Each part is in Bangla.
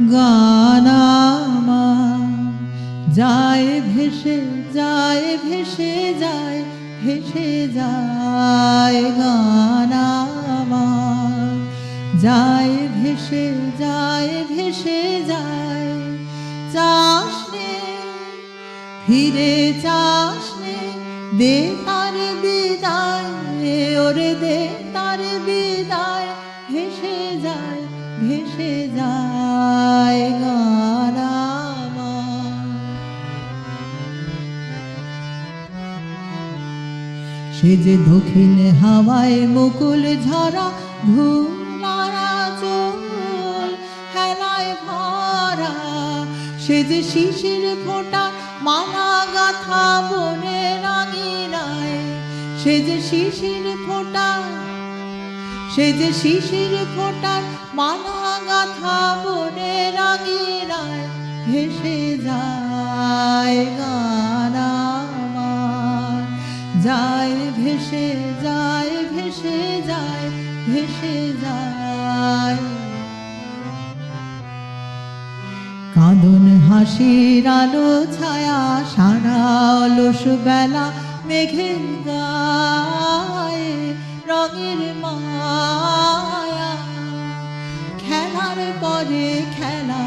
গানামা। যায় ভেসে যায় ভেসে যায় ভেসে, যায় গানামা। যায় ভেসে যায় ভেসে, যায় চাষ নে, ফিরে চাষ নে। দে তার বিদায় ওরে দে তার বিদায়, ভেসে যায় ভেসে যায় সে যে দক্ষিণ হাওয়ায় মুকুল ঝরা ধুলারা চোল, হেলায় ভরা, সে যে শিশির ফোটা মালা গাথা বনে রাঙিনায় সে যে শিশির ফোটা, সে যে শিশির ফোটার মালা গাথা বনে রাঙিনায় ভেসে যায় গান আমার। যায়, ভেসে যায় ভেসে যায় ভেসে যায়। কাঁদন হাসির আলো, ছায়া, সারা অলস বেলা মেঘের গায়ে রঙের মায়া পরে খেলা।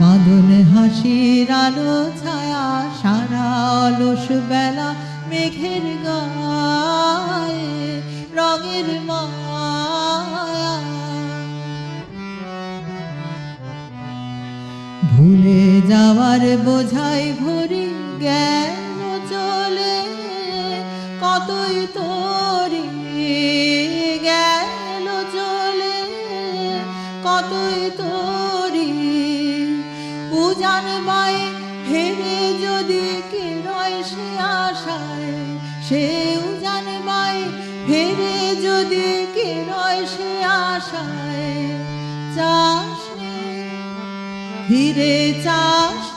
কাঁদন হাসির আলো, ছায়া, সারা অলস বেলা, মেঘের গায়ে, রঙের মায়া। ভুলে যাওয়ার বোঝাই ভরি গেল চলে, কতই তোরি কতই তোরি উজান বাই ফেরে যদি কে রয় সে আশায়, সে উজান বাই ফেরে যদি কে রয় সে আশায়। চাষ ফিরে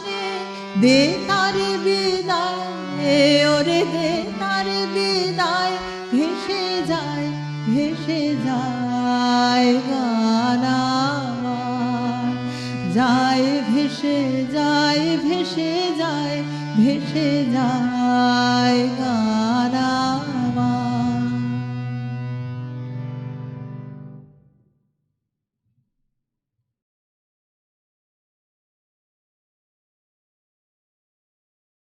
নে, দে তার বিদায় ওরে দে ভেসে যায় ভেসে যায় ভেসে যায় গানা।